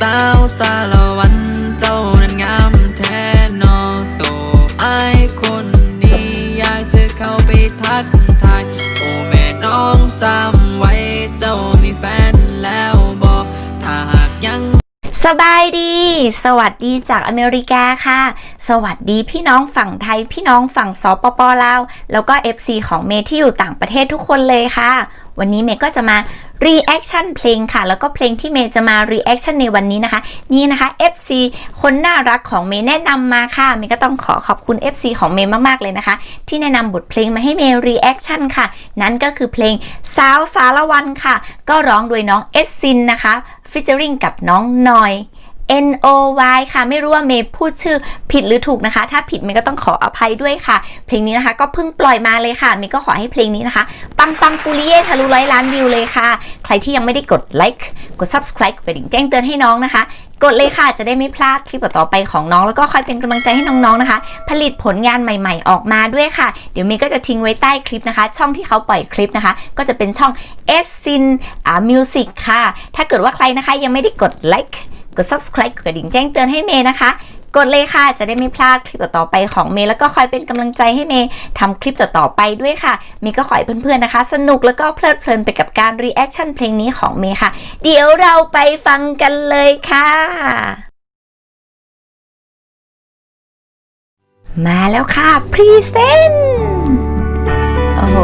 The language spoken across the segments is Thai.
สาวสารวัน บายดี สวัสดีจากอเมริกาค่ะ สวัสดีพี่น้องฝั่งไทย พี่น้องฝั่งสปปลาว แล้วก็ FC ของเมที่อยู่ต่างประเทศทุกคนเลยค่ะ วันนี้เมก็จะมา reaction เพลงค่ะ แล้วก็เพลงที่เมย์จะมา reaction ในวันนี้นะคะ นี่นะคะ FC คนน่ารักของเมย์แนะนำมาค่ะ เมย์ก็ต้องขอขอบคุณ FC ของเมย์มากๆเลยนะคะ ที่แนะนำบทเพลงมาให้เมย์ reaction ค่ะ นั่นก็คือเพลงสาวสารวันค่ะ ก็ร้องโดยน้องเอสซินนะคะ ฟิชเจอริงกับน้องนอย N O Y ค่ะ ไม่รู้ว่าเมย์พูดชื่อผิดหรือถูกนะคะ ถ้าผิดเมย์ก็ต้องขออภัยด้วยค่ะ เพลงนี้นะคะ ก็เพิ่งปล่อยมาเลยค่ะเมย์ก็ขอให้เพลงนี้นะคะ ปังปังปุริเย่ทะลุร้อยล้านวิวเลยค่ะ ใครที่ยังไม่ได้กดไลค์กด subscribe กดกระดิ่งแจ้งเตือนให้น้องนะคะ กดเลยค่ะจะได้ไม่พลาดคลิปต่อไปของน้อง แล้วก็คอยเป็นกำลังใจให้น้องๆนะคะ ผลิตผลงานใหม่ ๆ ออกมาด้วยค่ะ เดี๋ยวเมย์ก็จะทิ้งไว้ใต้คลิปนะคะ ช่องที่เขาปล่อยคลิปนะคะ ก็จะเป็นช่อง s s i n music ค่ะ ถ้าเกิดว่าใครนะคะยังไม่ได้กดไลค์ กด subscribe กดกระดิ่งแจ้งเตือนให้เมย์นะคะ กดเลยค่ะ จะได้ไม่พลาดคลิปต่อไปของเมย์แล้วก็คอยเป็นกำลังใจให้เมย์ทำคลิปต่อไปด้วยค่ะเมย์ก็ขอให้เพื่อนๆนะคะ สนุกแล้วก็เพลิดเพลินไปกับการ reaction เพลงนี้ของเมย์ค่ะ เดี๋ยวเราไปฟังกันเลยค่ะ มาแล้วค่ะพรีเซนต์โอ้โห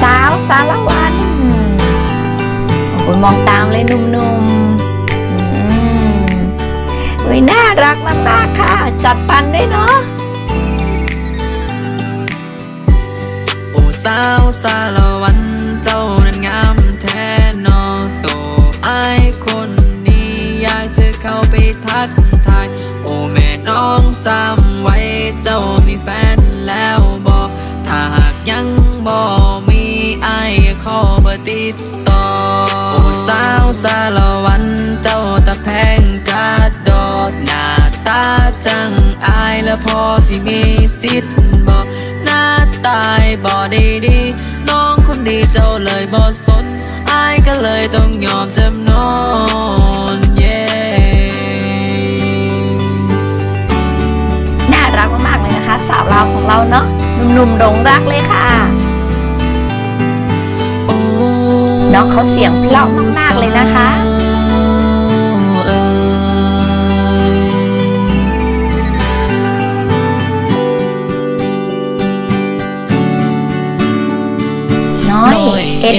สาวสารวันโอ้โหมองตามเลยหนุ่มๆ ยน่ารักมากๆค่ะ จัดฟันด้วยเนาะโอ้สาวสารวั พอสิมีสิทธิ์บอกหน้าตายบ่ดีดีน้องคนดีเจ้าเลยบ่สนอายก็เลยต้องยอมจำนนเย้น่ารักมากๆเลยนะคะ สาวลาวของเราเนาะหนุ่มๆหลงรักเลยค่ะโอ้น้องเขาเสียงเพราะมากๆเลยนะคะ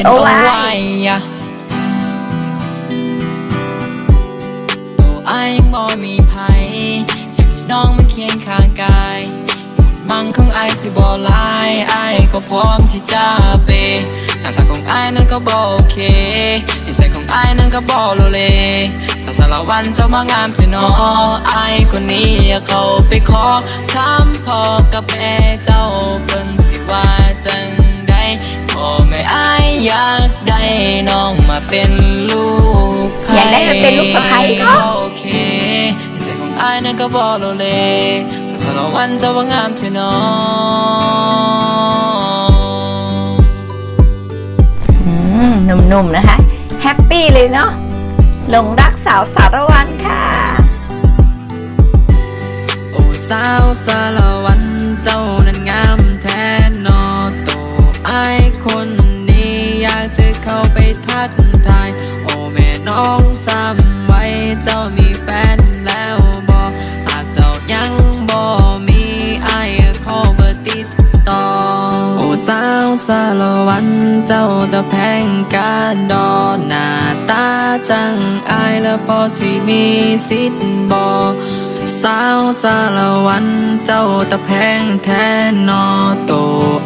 N O Y อะตัวไอ้ายยังบ่มีภัยอยากให้น้องมาเคียงข้างกายหุ่นมังของไอ้ายสิบ่ลายไอ้ายก็พร้อมที่จะเปย์หน้าตาของไอ้ายนั้นก็บ่โอเคนิสัยของไอ้ายนั้นก็บ่โลเลสาวสารวันเจ้ามางามเถอะเนอไอ้ายคนนี้อยากเข้าไปขอถามพ่อกับแม่เจ้าเพิ่นสิว่าจังใด พ่อแม่อายอยากได้น้องมาเป็นลูกอยากได้มาเป็นลูกสะใภ้เนอะโอเคนิสัยของอายนั้นก็บอโลเลสักสารวันจะว่างามเท่น้อง อืมหนุ่มๆนะคะ แฮปปี้เลยเนาะหลงรักสาวสารวันค่ะ โอ้สาวสารวันเจ้านั้นงามแท้นอโตอาย น้องซ้ำไว้เจ้ามีแฟนแล้วบอกหากเจ้ายังบ่มีไอายขอเบอร์ติดต่อ โอ้สาวสารวันเจ้าตะแพงกาดอหน้าตาจังอายแล้วพอสิมีสิทธิ์บอกสาวสารวันเจ้าตะแพงแทนนอโต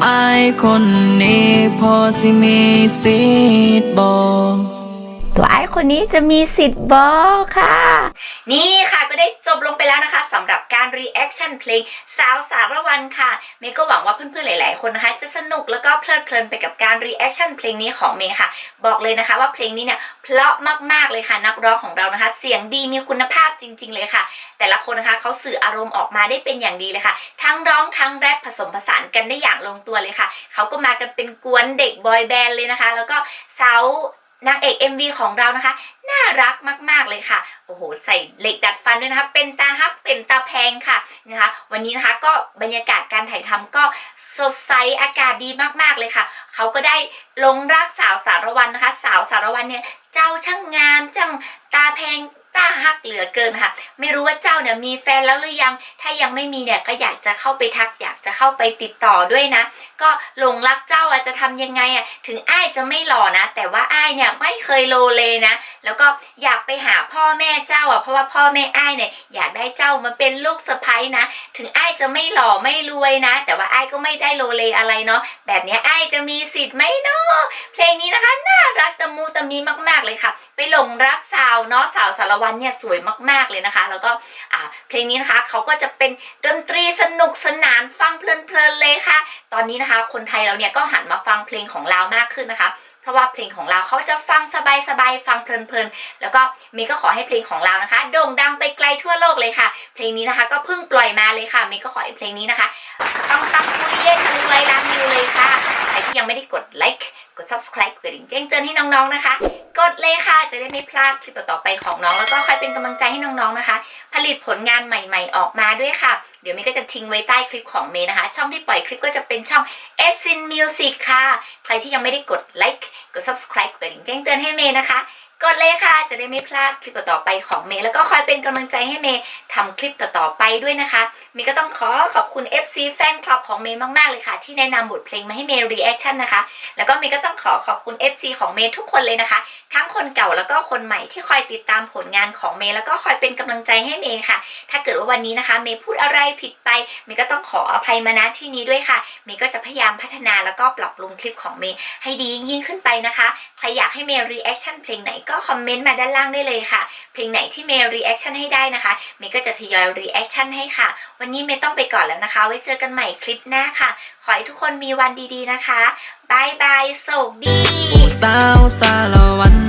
อายคนนี้พอสิมีสิทธิ์บอก ตัวไอ้คนนี้จะมีสิทธิ์บอกค่ะ นี่ค่ะก็ได้จบลงไปแล้วนะคะสำหรับการ reaction เพลงสาวสารวันค่ะ เมย์ก็หวังว่าเพื่อนๆหลาย ๆ คนนะคะจะสนุกแล้วก็เพลิดเพลินไปกับการ reaction เพลงนี้ของเมย์ค่ะ บอกเลยนะคะว่าเพลงนี้เนี่ยเพราะมากๆเลยค่ะนักร้องของเรานะคะ เสียงดีมีคุณภาพจริง ๆ เลยค่ะ แต่ละคนนะคะเขาสื่ออารมณ์ออกมาได้เป็นอย่างดีเลยค่ะ ทั้งร้องทั้งแรปผสมผสานกันได้อย่างลงตัวเลยค่ะเขาก็มากันเป็นกวนเด็กบอยแบนด์เลยนะคะ แล้วก็สาว นางเอก MV ของเรานะคะ น่ารักมาก ๆ เลยค่ะ โอ้โห ใส่เหล็กดัดฟันด้วยนะคะ เป็นตาฮักเป็นตาแพงค่ะนะคะ วันนี้นะคะก็บรรยากาศการถ่ายทำก็สดใสอากาศดีมาก ๆ เลยค่ะ เขาก็ได้ลงรักสาวสารวันนะคะ สาวสารวันเนี่ย เจ้าช่างงามจังตาแพง ตาฮักเหลือเกินค่ะ ไม่รู้ว่าเจ้าเนี่ยมีแฟนแล้วหรือยัง ถ้ายังไม่มีเนี่ยก็อยากจะเข้าไปทัก อยากจะเข้าไปติดต่อด้วยนะ ก็หลงรักเจ้าอะจะทำยังไงอะถึงอ้ายจะไม่หล่อนะ แต่ว่าอ้ายเนี่ยไม่เคยโลเลนะ แล้วก็อยากไปหาพ่อแม่เจ้าอะเพราะว่าพ่อแม่อ้ายเนี่ยอยากได้เจ้ามาเป็นลูกสะใภ้นะ ถึงอ้ายจะไม่หล่อไม่รวยนะ แต่ว่าอ้ายก็ไม่ได้โลเลอะไรเนาะแบบนี้ยอ้ายจะมีสิทธิ์ไหมเนาะเพลงนี้นะคะน่ารักตะมูตะมีมาก ๆเลยค่ะ ไปหลงรักสาวเนาะสาวสารวันเนี่ยสวยมากๆเลยนะคะ แล้วก็เพลงนี้นะคะเขาก็จะเป็นดนตรีสนุกสนานฟังเพลินๆเลยค่ะ ตอนนี้นะคะคนไทยเราเนี่ยก็หันมาฟังเพลงของเรามากขึ้นนะคะเพราะว่าเพลงของเราเขาจะฟังสบายๆฟังเพลินๆ แล้วก็เมย์ก็ขอให้เพลงของเรานะคะโด่งดังไปไกลทั่วโลกเลยค่ะ เพลงนี้นะคะก็เพิ่งปล่อยมาเลยค่ะเมย์ก็ขอให้เพลงนี้นะคะต้องตั้งคุยเย่ทะลุไรล้านวิวเลยค่ะ ใครที่ยังไม่ได้กดไลค์ กด subscribe กดกระดิ่งแจ้งเตือนให้น้องๆนะคะ กดเลยค่ะจะได้ไม่พลาดคลิปต่อๆไปของน้อง แล้วก็คอยเป็นกำลังใจให้น้องๆนะคะ ผลิตผลงานใหม่ ๆ ออกมาด้วยค่ะ เดี๋ยวเมย์ก็จะทิ้งไว้ใต้คลิปของเมย์นะคะ ช่องที่ปล่อยคลิปก็จะเป็นช่อง e s i n Music ค่ะ ใครที่ยังไม่ได้กดไลค์กด subscribe กดกระดิ่งแจ้งเตือนให้เมย์นะคะ กดเลยค่ะ จะได้ไม่พลาดคลิปต่อๆไปของเมย์แล้วก็คอยเป็นกำลังใจให้เมย์ทำคลิปต่อๆไปด้วยนะคะเมย์ก็ต้องขอขอบคุณ FC แฟนคลับของเมย์มากๆเลยค่ะ ที่แนะนำบทเพลงมาให้เมย์ reaction นนะคะ แล้วก็เมย์ก็ต้องขอขอบคุณ FC ของเมย์ทุกคนเลยนะคะ ทั้งคนเก่าแล้วก็คนใหม่ที่คอยติดตามผลงานของเมย์แล้วก็คอยเป็นกำลังใจให้เมย์ค่ะ ถ้าเกิดว่าวันนี้นะคะ เมย์พูดอะไรผิดไปเมย์ก็ต้องขออภัยมาณที่นี้ด้วยค่ะเมย์ก็จะพยายามพัฒนาแล้วก็ปรับปรุงคลิปของเมย์ให้ดียิ่งขึ้นไปนะคะใครอยากให้เมย์ reaction เพลงไหนก็คอมเมนต์มาด้านล่างได้เลยค่ะ เพลงไหนที่เมย์รีแอคชั่นให้ได้นะคะเมย์ก็จะทยอยรีแอคชั่นให้ค่ะ วันนี้เมย์ต้องไปก่อนแล้วนะคะ ไว้เจอกันใหม่คลิปหน้าค่ะ ขอให้ทุกคนมีวันดีๆนะคะบายบายโชคดีสาวสารวัน